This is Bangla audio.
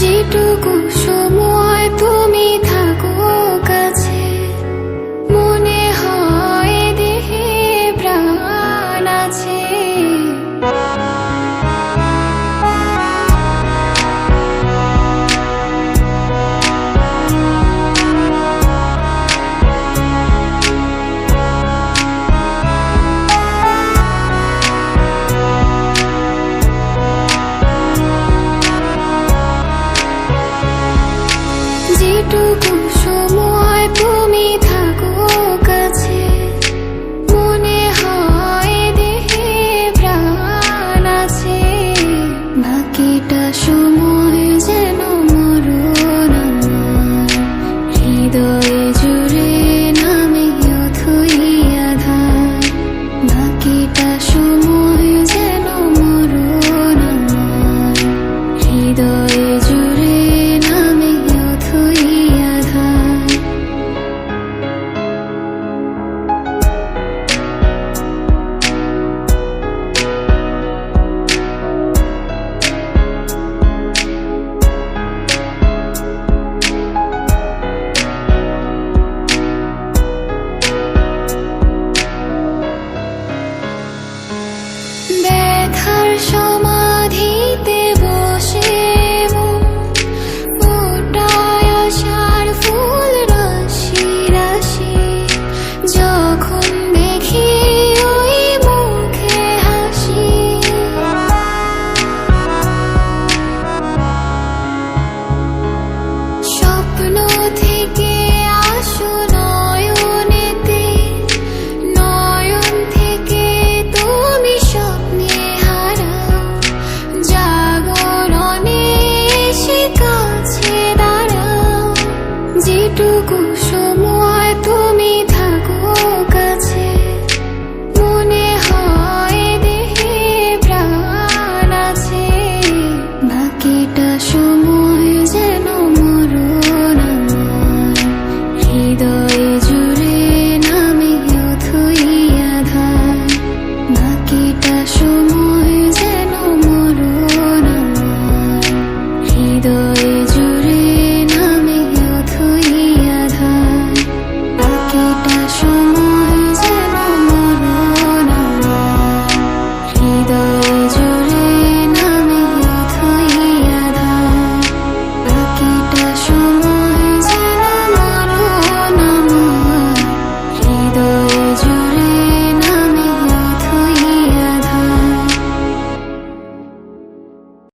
যেটুকু সময় তুমি থাকো কাছে মনে হয় দেহে প্রাণ আছে। ব্যথার যেটুকু সময়